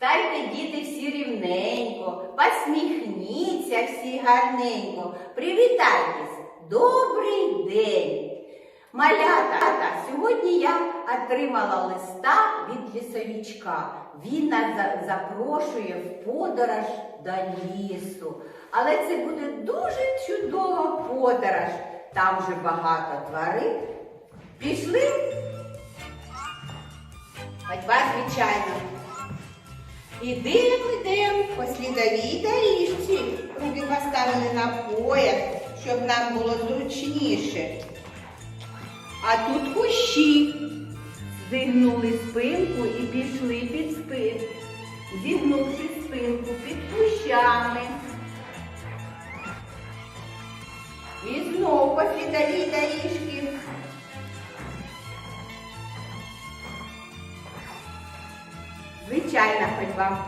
Стайте, діти, всі рівненько, посміхніться всі гарненько, привітайтесь, добрий день. Малята, сьогодні я отримала листа від лісовичка. Він нас запрошує в подорож до лісу. Але це буде дуже чудова подорож. Там вже багато тварин. Пішли? Ходьба, звичайно. Ідемо, йдемо по слідовій доріжці. Руки поставили на пояс, щоб нам було зручніше. А тут кущі. Зігнули спинку і пішли під спин. Зігнувши спинку під кущами. І знов по слідовій доріжці. Ходьба.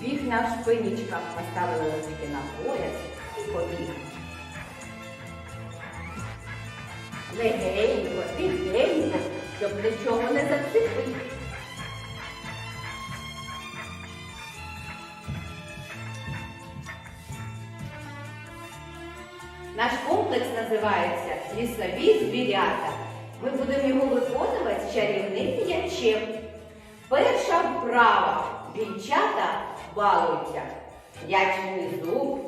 Біг на шпинічках поставили руки на пояс і побіг. Легенько, тихенько, щоб нічого не зацепити. Наш комплекс називається Лісові звірята. Ми будемо його виконувати з чарівним м'ячем. Перша вправа. Дівчата балуються. М'яч внизу,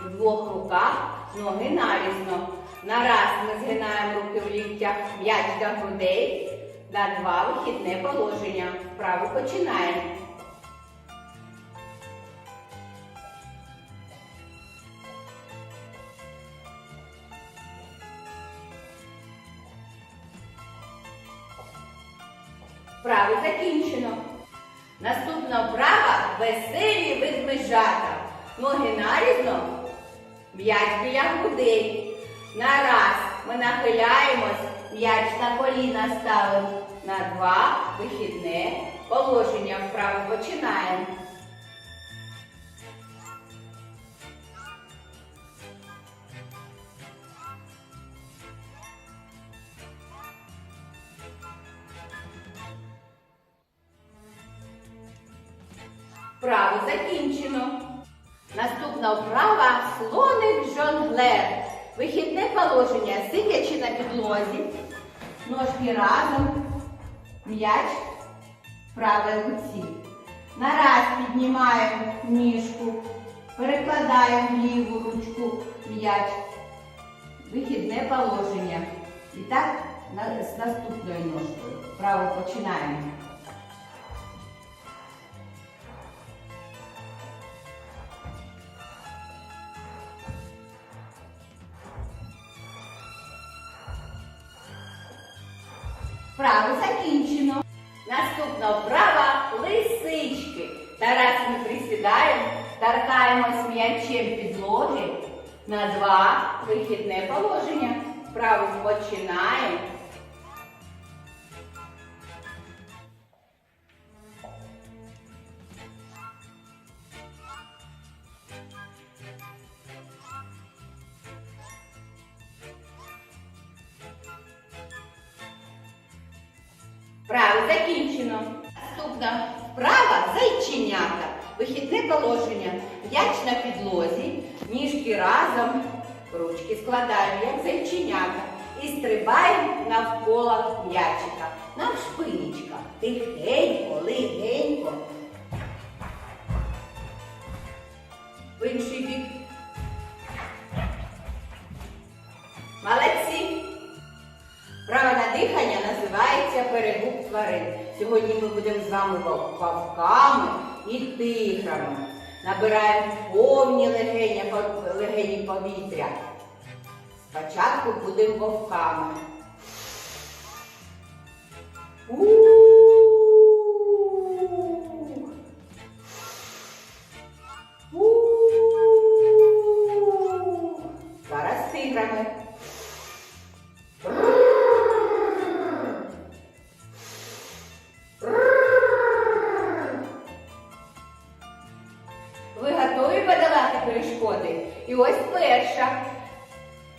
в двох руках, ноги нарізно. На раз ми згинаємо руки в ліктях, м'яч до грудей. На два вихідне положення. Вправу починаємо. Вправи закінчено. Наступна вправа веселі ведмежата. Ноги нарізно, м'яч біля грудей. На раз ми нахиляємось, м'яч на коліна ставимо. На два вихідне положення вправи починаємо. Вправу закінчено. Наступна вправа слоник жонглер. Вихідне положення, сидячи на підлозі, ножки разом, м'яч в правій руці. Нараз піднімаємо ніжку, перекладаємо ліву ручку м'яч. Вихідне положення. І так з наступною ножкою. Вправо починаємо. Вправо закінчено. Наступна вправа лисички. Тарас ми присідаємо, торкаємось м'ячем підлоги на два вихідне положення. Вправо починаємо. Вправо закінчено. Наступна вправа зайченята. Вихідне положення. М'яч на підлозі, ніжки разом, ручки складаємо, як зайченята. І стрибаємо навколо м'ячика. Навшпинічка. Тихенько, легенько. В інший бік. Молодці! Право на дихання називається перегук тварин. Сьогодні ми будемо з вами вов- вовками і тиграми. Набираємо повні легені, легені повітря. Спочатку будемо вовками. Ух. Ось перша.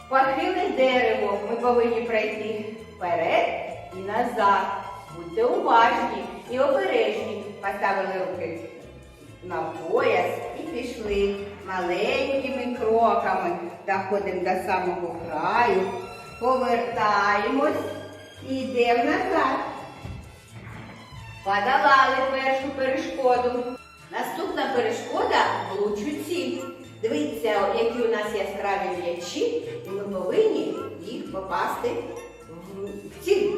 Похиле дерево ми повинні пройти вперед і назад. Будьте уважні і обережні. Поставили руки на пояс і пішли маленькими кроками. Доходимо до самого краю, повертаємось і йдемо назад. Подолали першу перешкоду. Наступна перешкода влучуці. Дивіться, які у нас яскраві м'ячі, і ми повинні їх попасти в ціль.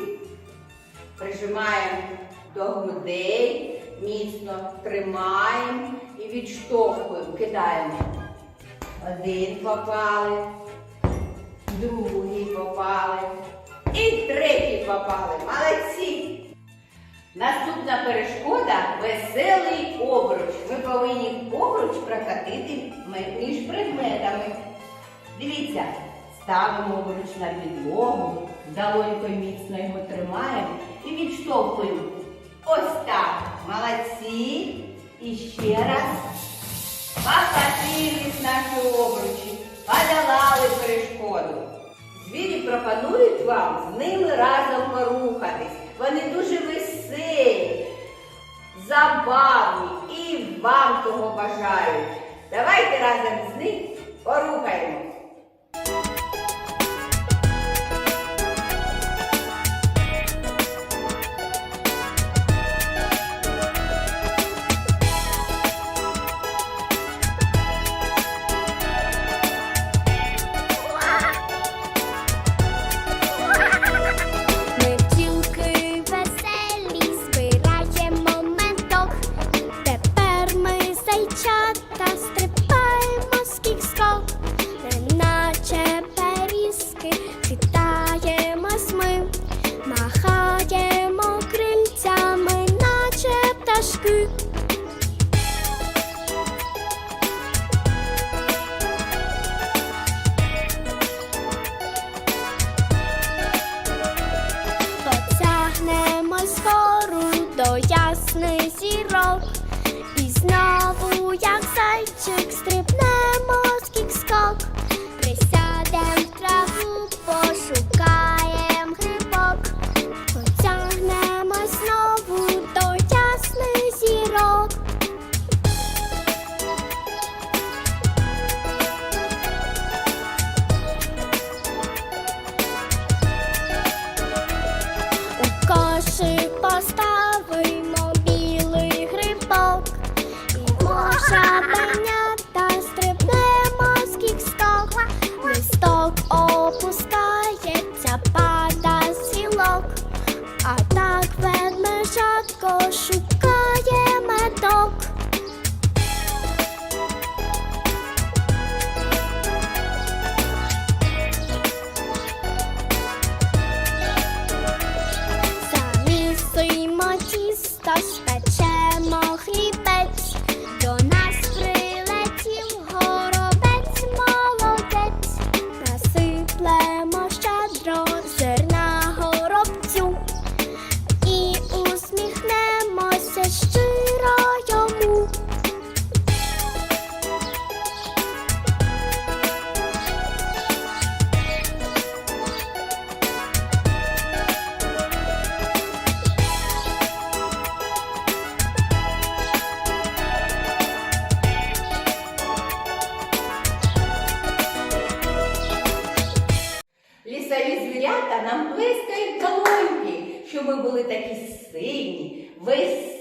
Прижимаємо до грудей, міцно тримаємо і відштовхуємо, кидаємо. Один попали, другий попали і третій попали. Наступна перешкода веселий обруч. Ми повинні обруч прокатити між предметами. Дивіться, ставимо обруч на підлогу, долонькою міцно його тримаємо і відштовхуємо. Ось так. Молодці. І ще раз. Покатились наші обручі, подолали перешкоду. Звірі пропонують вам з ними разом порухатись. Вам бажають. Давайте разом з ним порухаємось. Зайчата 若是 ми були такі сильні, веселі.